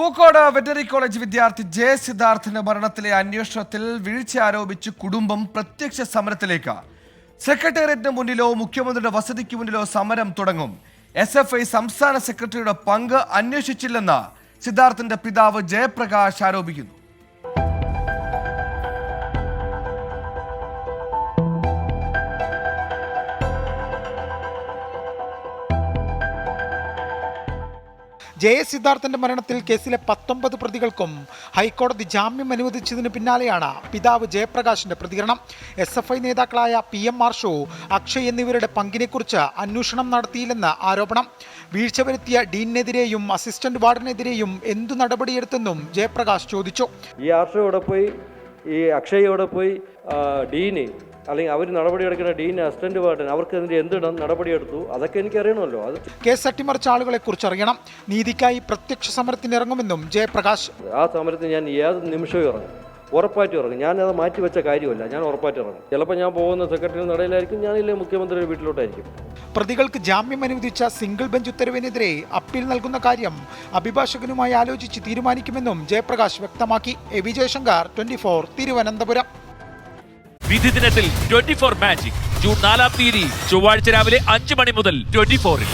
Pookode veterinary college വിദ്യാർത്ഥി J സിദ്ധാർത്ഥിന്റെ മരണത്തിലെ അന്വേഷണത്തിൽ വീഴ്ച ആരോപിച്ച് കുടുംബം പ്രത്യക്ഷ സമരത്തിലേക്ക്. സെക്രട്ടേറിയറ്റിന് മുന്നിലോ മുഖ്യമന്ത്രിയുടെ വസതിക്ക് മുന്നിലോ സമരം തുടങ്ങും. എസ് എഫ് ഐ സംസ്ഥാന സെക്രട്ടറിയുടെ പങ്ക് അന്വേഷിച്ചില്ലെന്ന് സിദ്ധാർത്ഥിന്റെ പിതാവ് ജയപ്രകാശ് ആരോപിക്കുന്നു. ജയ സിദ്ധാർത്ഥന്റെ മരണത്തിൽ കേസിലെ പത്തൊമ്പത് പ്രതികൾക്കും ഹൈക്കോടതി ജാമ്യം അനുവദിച്ചതിന് പിന്നാലെയാണ് പിതാവ് ജയപ്രകാശിന്റെ പ്രതികരണം. എസ് എഫ് ഐ നേതാക്കളായ പി എം മാർഷോ അക്ഷയ് എന്നിവരുടെ പങ്കിനെക്കുറിച്ച് അന്വേഷണം നടത്തിയില്ലെന്ന് ആരോപണം. വീഴ്ച വരുത്തിയ ഡീനിനെതിരെയും അസിസ്റ്റന്റ് വാർഡിനെതിരെയും എന്തു നടപടിയെടുത്തെന്നും ജയപ്രകാശ് ചോദിച്ചു. പോയി? ഈ അക്ഷയോടെ പോയി ഡീന് അല്ലെങ്കിൽ അവർ നടപടിയെടുക്കുന്ന ഡീൻ അസിസ്റ്റന്റ് വാർഡൻ അവർക്കെതിരെ എന്ത് ന- നടപടിയെടുത്തു? അതൊക്കെ എനിക്ക് അറിയണമല്ലോ അത് കേസ് അട്ടിമറിച്ച ആളുകളെ കുറിച്ച് അറിയണം. നീതിക്കായി പ്രത്യക്ഷ സമരത്തിന് ഇറങ്ങുമെന്നും ജയപ്രകാശ്. ആ സമരത്തിൽ ഞാൻ ഏത് നിമിഷവും ഇറങ്ങും. ഉറപ്പായിട്ടും ഇറങ്ങും. അത് മാറ്റി വെച്ച കാര്യമല്ല. ഞാൻ ഉറപ്പായിട്ട് ഇറങ്ങും. ചിലപ്പോൾ ഞാൻ പോകുന്ന സെക്രട്ടറി നടയിലായിരിക്കും. ഞാനില്ലേ മുഖ്യമന്ത്രിയുടെ വീട്ടിലോട്ടായിരിക്കും. പ്രതികൾക്ക് ജാമ്യം അനുവദിച്ച സിംഗിൾ ബെഞ്ച് ഉത്തരവിനെതിരെ അപ്പീൽ നൽകുന്ന കാര്യം അഭിഭാഷകനുമായി ആലോചിച്ച് തീരുമാനിക്കുമെന്നും ജയപ്രകാശ് വ്യക്തമാക്കി. A V Jayashankar twenty four Thiruvananthapuram. വിധി ദിനത്തിൽ ട്വന്റി ഫോർ മാജിക്. ജൂൺ നാലാം തീയതി ചൊവ്വാഴ്ച രാവിലെ അഞ്ച് മണി മുതൽ ട്വന്റി ഫോറിൽ